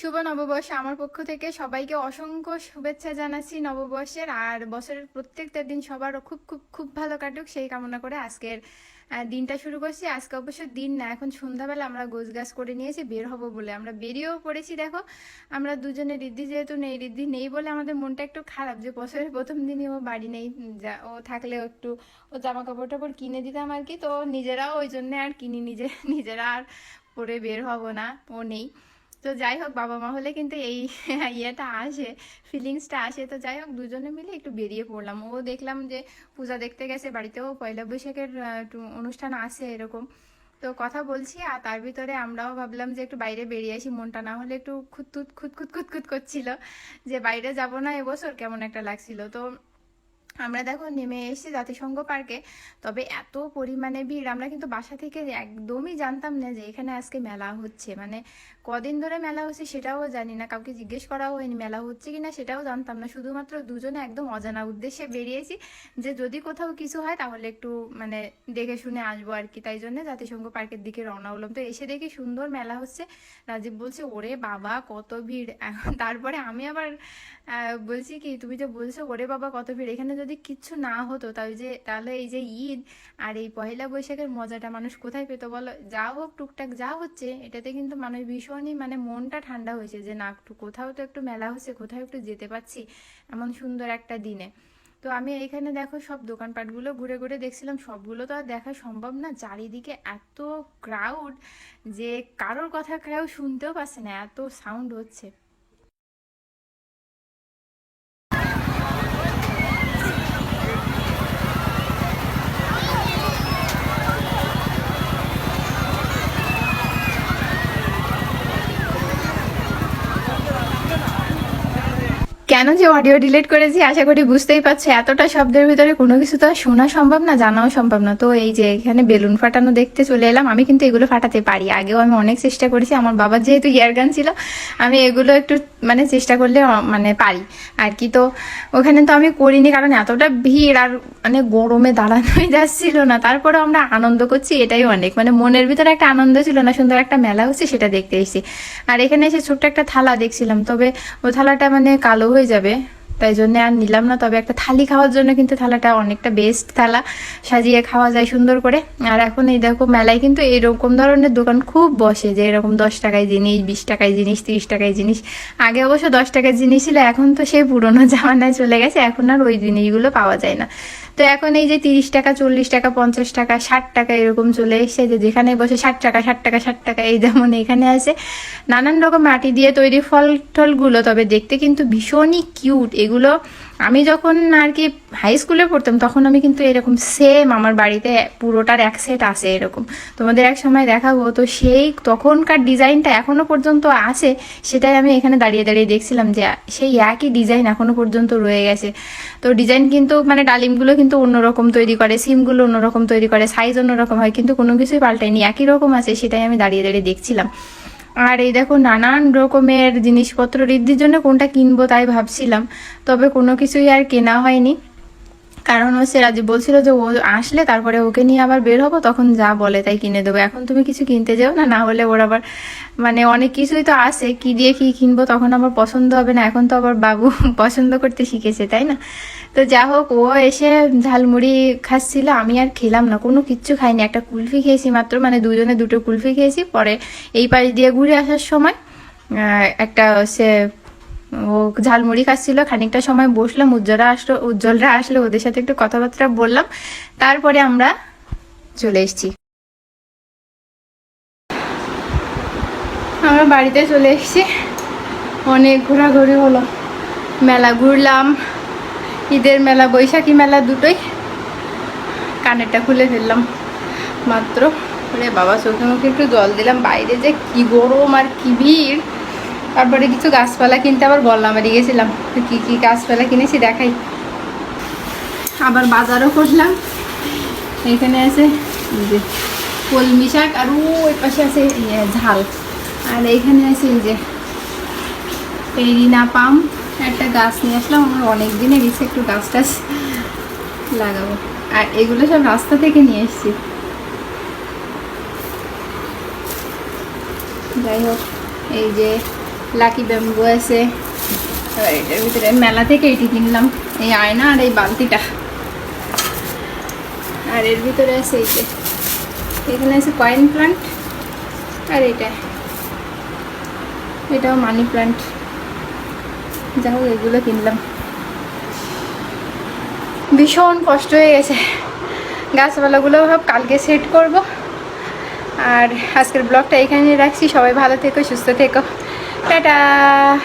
শুভ নববর্ষ। আমার পক্ষ থেকে সবাইকে অসংখ্য শুভেচ্ছা জানাচ্ছি নববর্ষের। আর বছরের প্রত্যেকটা দিন সবার খুব খুব খুব ভালো কাটুক। সেই কামনা করে আজকের দিনটা শুরু করছি। আজকে অবশ্য দিন না, এখন সন্ধ্যাবেলা আমরা গোছ গাছ করে নিয়েছি, বের হব বলে। আমরা বেরিয়েও পড়েছি, দেখো। আমরা দুজনে রিদ্ধি যেহেতু নেই, রিদ্ধি নেই বলে আমাদের মনটা একটু খারাপ যে বছরের প্রথম দিনই ও বাড়ি নেই। যা- ও থাকলেও একটু ও জামা কাপড় টাপড় কিনে দিতাম আর কি। তো নিজেরাও ওই জন্য আর কিনি, নিজে, নিজেরা আর পরে বের হব না। ও নেই। তো যাই হোক, বাবা মা হলে কিন্তু এই ইয়েটা আসে ফিলিংসটা আসে। তো যাই হোক, দুজনে মিলে একটু বেরিয়ে পড়লাম। ও দেখলাম যে পূজা দেখতে গেছে বাড়িতেও, পয়লা বৈশাখের অনুষ্ঠান আছে এরকম। তো কথা বলছি আর তার ভিতরে আমরাও ভাবলাম যে একটু বাইরে বেরিয়ে আসি। মনটা না হলে একটু খুঁতখুত খুঁতখুত খুঁতখুত করছিল যে বাইরে যাব না এবছর, কেমন একটা লাগছিল। তো আমরা দেখো নেমে এসেছি জাতিসংঘ পার্কে। তবে এত পরিমাণে ভিড়, আমরা কিন্তু বাসা থেকে একদমই জানতাম না যে এখানে আজকে মেলা হচ্ছে। মানে কদিন ধরে মেলা হচ্ছে সেটাও জানি না, কাউকে জিজ্ঞেস করাও হয়নি, মেলা হচ্ছে কিনা সেটাও জানতাম না। শুধুমাত্র দুজনে একদম অজানা উদ্দেশ্যে বেরিয়েছি যে যদি কোথাও কিছু হয় তাহলে একটু মানে দেখে শুনে আসব আর কি। তাই জন্য জাতিসংঘ পার্কের দিকে রওনা হলাম। তো এসে দেখি সুন্দর মেলা হচ্ছে। রাজীব বলছে, ওরে বাবা, কত ভিড়। তারপরে আমি আবার বলছি কি, তুমি যে বলছো, ওরে বাবা, কত ভিড়। এখানে যদি কিচ্ছু না হতো তাই যে, তাহলে এই যে ঈদ আর এই পয়লা বৈশাখের মজাটা মানুষ কোথায় পেতো বলো? যা হোক টুকটাক যা হচ্ছে, এটাতে কিন্তু মানুষ ভীষণই মানে মনটা ঠান্ডা হয়েছে যে না, একটু কোথাও তো একটু মেলা হচ্ছে, কোথাও একটু যেতে পারছি এমন সুন্দর একটা দিনে। তো আমি এখানে দেখো সব দোকানপাটগুলো ঘুরে ঘুরে দেখছিলাম, সবগুলো তো আর দেখা সম্ভব না। চারিদিকে এত ক্রাউড যে কারোর কথা কেউ শুনতেও পাচ্ছে না, এত সাউন্ড হচ্ছে। কেন যে অডিও ডিলিট করেছি, আশা করি বুঝতেই পারছ, এতটা শব্দের ভিতরে কোনো কিছু তো আর শোনা সম্ভব না, জানাও সম্ভব না। তো এই যে এখানে বেলুন ফাটানো দেখতে চলে এলাম, আমি কিন্তু এগুলো ফাটাতে পারি। আগেও আমি অনেক চেষ্টা করেছি, আমার বাবার যেহেতু ইয়ার গান ছিল, আমি এগুলো একটু মানে চেষ্টা করলে মানে পারি। আর কি তো, ওখানে তো আমি করিনি, কারণ এতটা ভিড় আর মানে গরমে দাঁড়ানোই যাচ্ছিল না। তারপরে আমরা আনন্দ করছি, এটাই অনেক। মানে মনের ভিতরে একটা আনন্দ ছিল না, সুন্দর একটা মেলা হচ্ছে, সেটা দেখতে এসেছি। আর এখানে এসে ছোট্ট একটা থালা দেখছিলাম, তবে ও থালাটা মানে কালো হয়ে যাবে? তাই জন্য আর নিলাম না। তবে একটা থালি খাওয়ার জন্য কিন্তু থালাটা অনেকটা বেস্ট থালা। সাজিয়ে খাওয়া যায় সুন্দর করে। আর এখন এই দেখো মেলায় কিন্তু এরকম ধরনের দোকান খুব বসে যে এরকম দশ টাকায় জিনিস, বিশ টাকায় জিনিস, তিরিশ টাকায় জিনিস। আগে অবশ্য দশ টাকার জিনিস ছিল, এখন তো সেই পুরোনো জামানায় চলে গেছে। এখন আর ওই জিনিসগুলো পাওয়া যায় না। তো এখন এই যে তিরিশ টাকা, চল্লিশ টাকা, পঞ্চাশ টাকা, ষাট টাকা এরকম চলে এসছে। যে যেখানে বসে ষাট টাকা ষাট টাকা ষাট টাকা এই যেমন এখানে আছে। নানান রকম মাটি দিয়ে তৈরি ফল টলগুলো তবে দেখতে কিন্তু ভীষণই কিউট এগুলো আমি যখন আর কি হাই স্কুলে পড়তাম, তখন আমি কিন্তু এরকম সেম আমার বাড়িতে পুরোটার এক সেট আছে এরকম। তোমাদের এক সময় দেখাবো, তো সেই তখনকার ডিজাইনটা এখনও পর্যন্ত আছে, সেটাই আমি এখানে দাঁড়িয়ে দাঁড়িয়ে দেখছিলাম যে সেই একই ডিজাইন এখনও পর্যন্ত রয়ে গেছে। তো ডিজাইন কিন্তু মানে ডালিমগুলো কিন্তু অন্যরকম তৈরি করে সিমগুলো অন্যরকম তৈরি করে সাইজ অন্যরকম হয়, কিন্তু কোনো কিছুই পাল্টায়নি, একই রকম আছে, সেটাই আমি দাঁড়িয়ে দাঁড়িয়ে দেখছিলাম। আর এই দেখো নানান রকমের জিনিসপত্র ঋদ্ধির জন্য কোনটা কিনবো তাই ভাবছিলাম, তবে কোনো কিছুই আর কেনা হয়নি। কারণ হচ্ছে রাজীব বলছিল যে ও আসলে তারপরে ওকে নিয়ে আবার বের হব, তখন যা বলে তাই কিনে দেবো। এখন তুমি কিছু কিনতে যাও না না হলে ওর আবার মানে অনেক কিছুই তো আছে, কি দিয়ে কি কিনবো তখন আবার পছন্দ হবে না। এখন তো আবার বাবু পছন্দ করতে শিখেছে, তাই না? তো যা হোক, ও এসে ঝালমুড়ি খাচ্ছিল, আমি আর খেলাম না, কোনো কিচ্ছু খাইনি। একটা কুলফি খেয়েছি মাত্র মানে দুজনে দুটো কুলফি খেয়েছি। পরে এই পাশ দিয়ে ঘুরে আসার সময় একটা সে ও ঝালমুড়ি খাচ্ছিল, খানিকটা সময় বসলাম, উজ্জ্বলরা আসলো উজ্জ্বলরা আসলো, ওদের সাথে একটু কথাবার্তা বললাম, তারপরে আমরা চলে এসেছি। আমরা বাড়িতে চলে এসেছি। অনেক ঘোরাঘুরি হলো। মেলা ঘুরলাম। ঈদের মেলা, বৈশাখী মেলা দুটোই। কানেরটা খুলে ফেললাম মাত্র। বাবা, চোখে মুখে একটু জল দিলাম। বাইরে যে কি গরম আর কি ভিড়। তারপরে কিছু গাছপালা কিনতে আবার গল্লামারি গেছিলাম। তো কি কি গাছপালা কিনেছি দেখাই। আবার বাজারও করলাম। এখানে আছে যে কলমি শাক আর ওই পাশে আছে ঝাল। আর এইখানে আছে যে পেরিনা পাম। একটা গাছ নিয়ে আসলাম, আমার অনেক দিনের ইচ্ছে একটু গাছ টাছ লাগাবো। আর এগুলো সব রাস্তা থেকে নিয়ে এসেছি। যাই হোক, এই যে লাকি ব্যাম্বু আছে এটার ভিতরে মেলা থেকে এটি কিনলাম। এই আয়না আর এই বালতিটা। আর এর ভিতরে আছে এই যে, এখানে আছে কয়েন প্লান্ট আর এটা। এটাও মানি প্লান্ট যা হোক, এগুলো কিনলাম। ভীষণ কষ্ট হয়ে গেছে। গাছপালাগুলো ভাব কালকে সেট করব। আর আজকের ব্লগটা এখানে রাখছি। সবাই ভালো থেকো, সুস্থ থেকো। 哒哒